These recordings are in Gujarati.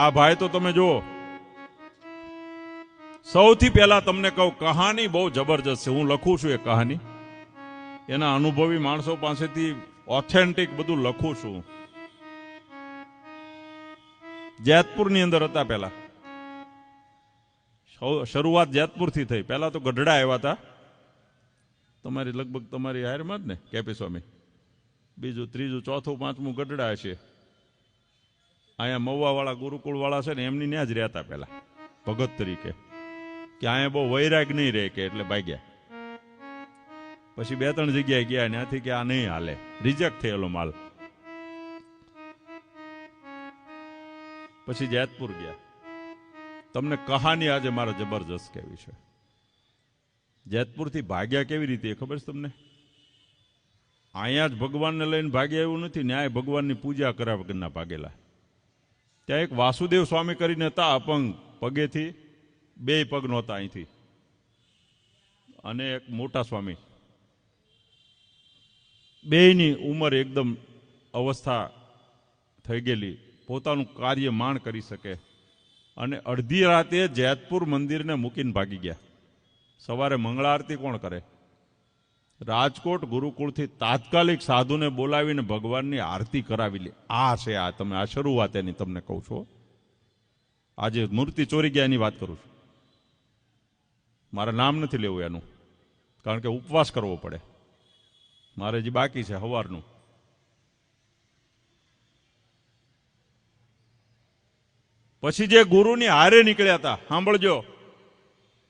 આ ભાઈ તો તમે જુઓ. સૌથી પહેલા તમને કહું, કહાની બહુ જબરજસ્ત છે. હું લખું છું એ કહાની. એના અનુભવી માણસો પાસેથી ઓથેન્ટિક બધું લખું છું. જેતપુરની અંદર હતા પહેલા. શરૂ- શરૂઆત જેતપુરથી થઈ. પહેલા તો ગઢડા આવ્યા હતા. તમારી લગભગ તમારી હારમાં જ ને, કેપી સ્વામી? બીજું, ત્રીજું, ચોથું, પાંચમું ગઢડા છે અહીંયા મહુવાવાળા ગુરુકુળવાળા છે ને, એમની ત્યાં જ રહેતા પહેલા. ભગત તરીકે. કે અહીંયા બહુ વૈરાગ નહીં રહે કે એટલે ભાગ્યા. પછી બે ત્રણ જગ્યાએ ગયા, ત્યાંથી કે આ નહીં હાલે. રિજેક્ટ થયેલો માલ. પછી જેતપુર ગયા. તમને કહાની આજે મારે જબરજસ્ત કેવી છે? જેતપુરથી ભાગ્યા કેવી રીતે ખબર છે તમને? અહીંયા જ ભગવાનને લઈને ભાગ્યા એવું નથી, ન્યાય ભગવાનની પૂજા કર્યા વગરના ભાગેલા. ત્યાં એક વાસુદેવ સ્વામી કરીને હતા અપંગ પગેથી. બે પગ નહોતા અહીંથી. અને એક મોટા સ્વામી. બેયની ઉંમર એકદમ અવસ્થા થઈ ગયેલી. પોતાનું કાર્ય માણ કરી શકે. અને અડધી રાતે જેતપુર મંદિરને મૂકીને ભાગી ગયા. સવારે મંગળા આરતી કોણ કરે? રાજકોટ ગુરુકુળથી તાત્કાલિક સાધુને બોલાવીને ભગવાનની આરતી કરાવી લે. આ છે આ તમે આ શરૂઆત એની તમને કહું છું. આજે મૂર્તિ ચોરી ગયા એની વાત કરું છું. મારે નામ નથી લેવું એનું, કારણ કે ઉપવાસ કરવો પડે. મારે જે બાકી છે સવારનું પછી જે ગુરુની હારે નીકળ્યા હતા, સાંભળજો.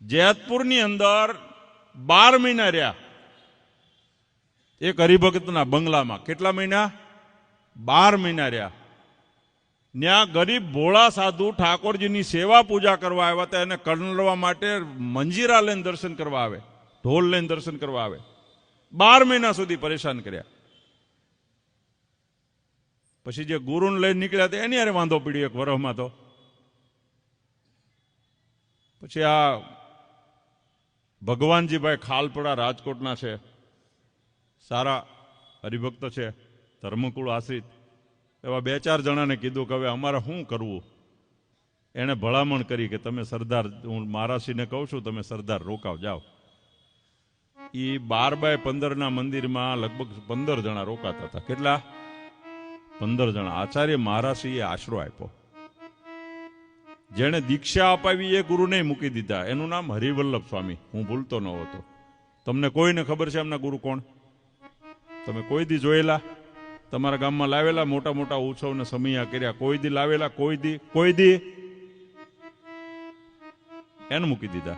જેતપુરની અંદર બાર મહિના રહ્યા. એક હરિભક્તના બંગલામાં કેટલા મહિના? બાર મહિના રહ્યા. ત્યાં ગરીબ ભોળા સાધુ ઠાકોરજીની સેવા પૂજા કરવા આવ્યા હતા, એને કણલવા માટે મંજીરા લઈને દર્શન કરવા આવે, ઢોલ લઈને દર્શન કરવા આવે. બાર મહિના સુધી પરેશાન કર્યા. પછી જે ગુરુને લઈને નીકળ્યા હતા, એની અરે વાંધો પીડ્યો એક વરસમાં તો. પછી આ ભગવાનજીભાઈ ખાલપડા રાજકોટના છે. સારા હરિભક્ત છે, ધર્મકુળ આશ્રિત. એવા બે ચાર જણાને કીધું કે હવે અમારે શું કરવું? એણે ભલામણ કરી કે તમે સરદાર, હું મહારાષ્ટ્રીને કહું છું, તમે સરદાર રોકાવ, જાઓ. એ બાર બાય પંદરના મંદિરમાં લગભગ પંદર જણા રોકાતા હતા. કેટલા? પંદર જણા. આચાર્ય મહારાષ્ટ્રીએ આશરો આપ્યો. જેણે દીક્ષા અપાવી એ ગુરુને મૂકી દીધા. એનું નામ હરિવલ્લભ સ્વામી. હું ભૂલતો ન હતો. તમને કોઈને ખબર છે એમના ગુરુ કોણ? તમે કોઈ દી જોયેલા? તમારા ગામમાં લાવેલા મોટા મોટા ઉત્સવને સમયા કર્યા. કોઈ દી લાવેલા? કોઈ દી? કોઈ દી? એને મૂકી દીધા.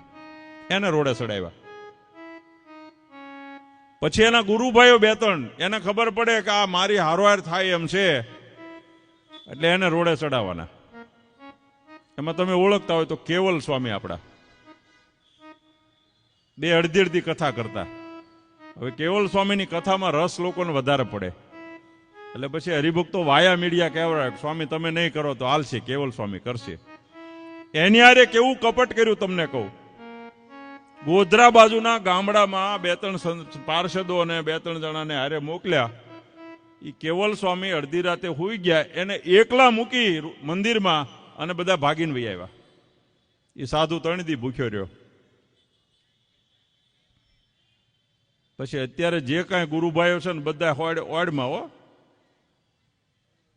એને રોડે ચડાવ્યા. પછી એના ગુરુભાઈઓ બે ત્રણ, એને ખબર પડે કે આ મારી હારોહાર થાય એમ છે. એટલે એને રોડે ચડાવવાના. એમાં તમે ઓળખતા હોય તો કેવલ સ્વામી આપણા. બે અડધી અડધી કથા કરતા. હવે કેવલ સ્વામીની કથામાં રસ લોકોને વધારે પડે. એટલે પછી હરિભક્તો વાયા મીડિયા કહેવાય સ્વામી, તમે નહીં કરો તો હાલશે, કેવલ સ્વામી કરશે. એની હારે કેવું કપટ કર્યું તમને કહું. ગોધરા બાજુના ગામડામાં બે ત્રણ પાર્ષદો અને બે ત્રણ જણાને હારે મોકલ્યા. એ કેવલ સ્વામી અડધી રાતે હોઈ ગયા, એને એકલા મૂકી મંદિરમાં અને બધા ભાગીને વહી આવ્યા. એ સાધુ ત્રણ ભૂખ્યો રહ્યો. પછી અત્યારે જે કાંઈ ગુરુભાઈઓ છે ને બધા હોડ ઓડમાં, હો.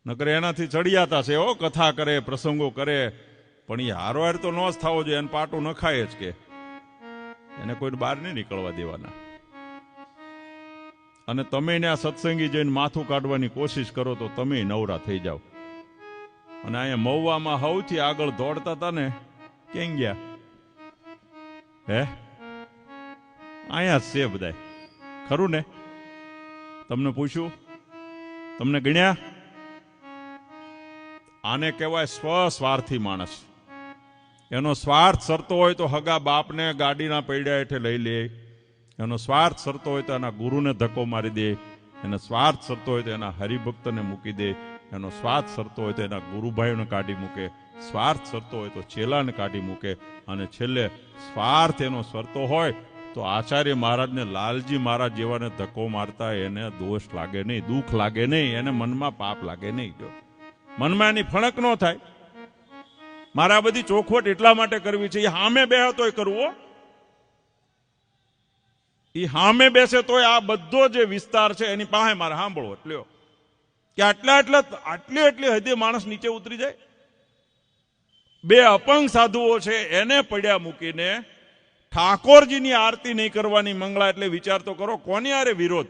નકર એનાથી ચડિયાતા છે, હો. કથા કરે, પ્રસંગો કરે. પણ એ હારોહાર તો ન જ થવો જોઈએ, એને પાટું ન ખાય જ કે. એને કોઈને બહાર નહીં નીકળવા દેવાના. અને તમે એને આ સત્સંગી જઈને માથું કાઢવાની કોશિશ કરો તો તમે નવરા થઈ જાઓ. અને અહીંયા મહુવામાં સૌથી આગળ દોડતા હતા ને, કેમ ગયા? હે? અહીંયા જ છે બધાય. ખરું ને? તમને પૂછ્યું? તમને ગણ્યા? આને કહેવાય સ્વસ્વાર્થી માણસ. એનો સ્વાર્થ સરતો હોય તો હગા બાપને ગાડીના પૈડા હેઠે લઈ લે. એનો સ્વાર્થ સરતો હોય તો એના ગુરુને ધક્કો મારી દે. એનો સ્વાર્થ સરતો હોય તો એના હરિભક્તને મૂકી દે. એનો સ્વાર્થ સરતો હોય તો એના ગુરુભાઈઓને કાઢી મૂકે. સ્વાર્થ સરતો હોય તો ચેલાને કાઢી મૂકે. અને છેલ્લે સ્વાર્થ એનો સરતો હોય તો આચાર્ય મહારાજને લાલજી મહારાજ જેવાને ધક્કો મારતા એને દોષ લાગે નહીં, દુઃખ લાગે નહીં, એને મનમાં પાપ લાગે નહીં જો મનમાં એની ફણક ન થાય. મારે બધી ચોખવટ એટલા માટે કરવી છે, એ હામે બે તોય કરવો એ હામે બેસે તોય આ બધો જે વિસ્તાર છે, એની પાસે મારે સાંભળવો એટલે કે આટલા આટલા, આટલી આટલી હદે માણસ નીચે ઉતરી જાય. બે અપંગ સાધુઓ છે, એને પડ્યા મૂકીને ઠાકોરજીની આરતી નહીં કરવાની મંગળા એટલે વિચાર તો કરો, કોની આરે વિરોધ?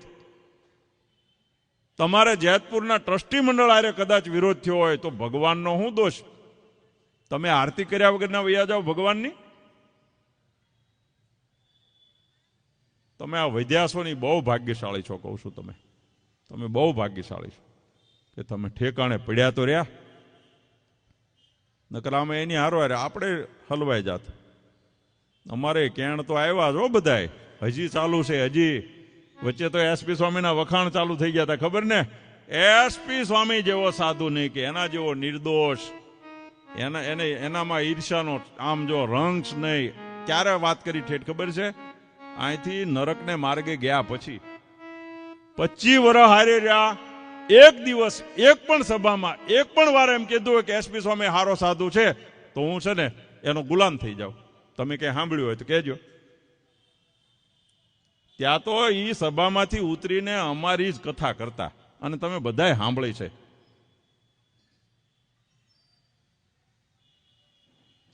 તમારે જેતપુરના ટ્રસ્ટી મંડળ આરે કદાચ વિરોધ થયો હોય તો ભગવાનનો શું દોષ? તમે આરતી કર્યા વગરના વૈયા જાઓ ભગવાનની? તમે આ વૈદ્યાસોની બહુ ભાગ્યશાળી છો કહું છું તમે. તમે બહુ ભાગ્યશાળી છો કે તમે ઠેકાણે પડ્યા તો રહ્યા. નકર એની હારો હારે આપણે હલવાઈ જાત. અમારે કેણ તો આવ્યા જો બધાય. હજી ચાલુ છે, હજી. વચ્ચે તો એસપી સ્વામીના વખાણ ચાલુ થઈ ગયા હતા ખબર ને? એસપી સ્વામી જેવો સાધુ નહીં કે એના જેવો નિર્દોષ. એના, એને, એનામાં ઈર્ષાનો આમ જો રંગ નહીં. ક્યારે વાત કરી ઠેઠ, ખબર છે? અહીંથી નરકને માર્ગે ગયા પછી. પચી વર્ષ હારે રહ્યા. એક દિવસ, એક પણ સભામાં, એક પણ વાર એમ કીધું કે એસપી સ્વામી હારો સાધુ છે, તો હું છે ને, એનો ગુલામ થઈ જાઉં. તમે કઈ સાંભળ્યું હોય તો કહેજો. ત્યાં તો એ સભામાંથી ઉતરીને અમારી જ કથા કરતા. અને તમે બધાએ સાંભળી છે.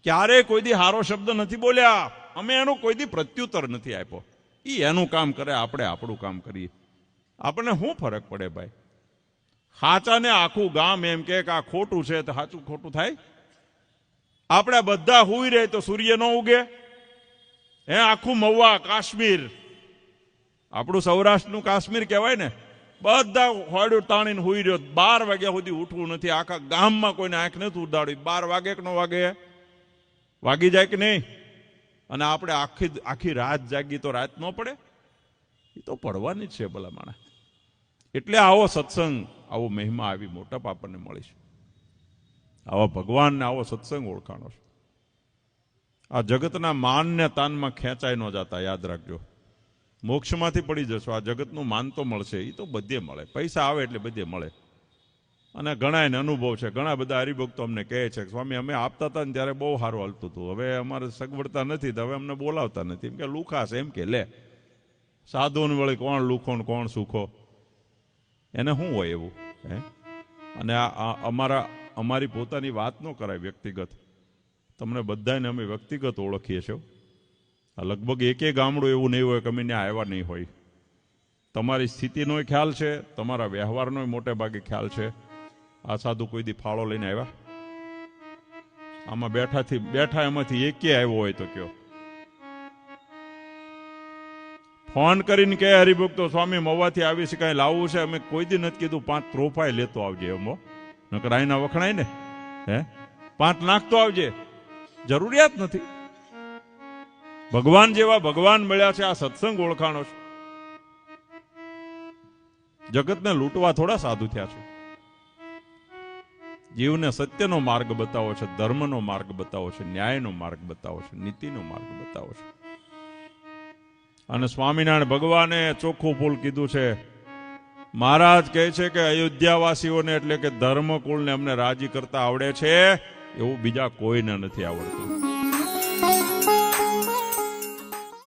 ક્યારે કોઈ દી હારો શબ્દ નથી બોલ્યા. અમે એનો કોઈ દી પ્રત્યુત્તર નથી આપ્યો. એ એનું કામ કરે, આપણે આપણું કામ કરીએ. આપણને શું ફરક પડે ભાઈ? હાચાને આખું ગામ એમ કે આ ખોટું છે, તો સાચું ખોટું થાય? આપણે બધા હુઈ રહે તો સૂર્ય ન ઉગે? હે, આખું મહુવા કાશ્મીર. આપણું સૌરાષ્ટ્રનું કાશ્મીર કહેવાય ને, બધા હોડું તાણીને હુઈ રહ્યો. બાર વાગ્યા સુધી ઉઠવું નથી. આખા ગામમાં કોઈને આંખ નથી ઉડાડી બાર વાગે કે ન વાગે? વાગી જાય કે નહીં? અને આપણે આખી આખી રાત જાગી તો રાત ન પડે? એ તો પડવાની જ છે ભલા માણસ. એટલે આવો સત્સંગ, આવો મહિમા આવી મોટપ આપણને મળી છે આવા ભગવાનને આવો સત્સંગ ઓળખાણો છે. આ જગતના માનને તાનમાં ખેંચાઈ ન જતા, યાદ રાખજો. મોક્ષમાંથી પડી જશો, આ જગતનું માન તો મળશે એ તો બધે મળે. પૈસા આવે એટલે બધે મળે. અને ઘણા એને અનુભવ છે, ઘણા બધા હરિભક્તો અમને કહે છે સ્વામી, અમે આપતા હતા ને ત્યારે બહુ સારું હાલતું હતું. હવે અમારે સગવડતા નથી, તો હવે અમને બોલાવતા નથી. એમ કે લુખાશે એમ કે, લે સાધુને વળી કોણ લુખો ને કોણ સુખો? એને શું હોય એવું, હે? અને આ અમારા અમારી પોતાની વાત ન કરાય વ્યક્તિગત. તમને બધાને અમે વ્યક્તિગત ઓળખીએ છીએ. આ લગભગ એકે ગામડું એવું નહીં હોય કે અમે ત્યાં આવ્યા નહીં હોય. તમારી સ્થિતિનો ખ્યાલ છે, તમારા વ્યવહારનો મોટે ભાગે ખ્યાલ છે. આ સાધુ કોઈ દી ફાળો લઈને આવ્યા? આમાં બેઠાથી, બેઠા એમાંથી એકે આવ્યો હોય તો કયો? ફોન કરીને કે હરિભક્તો સ્વામી, મવાથી આવી છે કાંઈ લાવવું છે? અમે કોઈ દી નથી કીધું, પાંચ ત્રોફાય લેતો આવજે એમો નકર આઈના વખણાય ને, હે? પાંચ લાખ તો આવજે. જરૂરિયાત નથી. ભગવાન જેવા ભગવાન મળ્યા છે, આ સત્સંગ ઓળખાણો છે. જગતને લૂંટવા થોડા સાધુ થયા છે. જીવને સત્યનો માર્ગ બતાવો છે, ધર્મનો માર્ગ બતાવો છે, ન્યાયનો માર્ગ બતાવો છે, નીતિનો માર્ગ બતાવો છે. અને સ્વામિનારાયણ ભગવાને ચોખ્ખું ફૂલ કીધું છે મહારાજ કહે છે કે અયોધ્યાવાસીઓને એટલે કે ધર્મકુળને અમને રાજી કરતા આવડે છે, એવું બીજા કોઈને નથી આવડતું.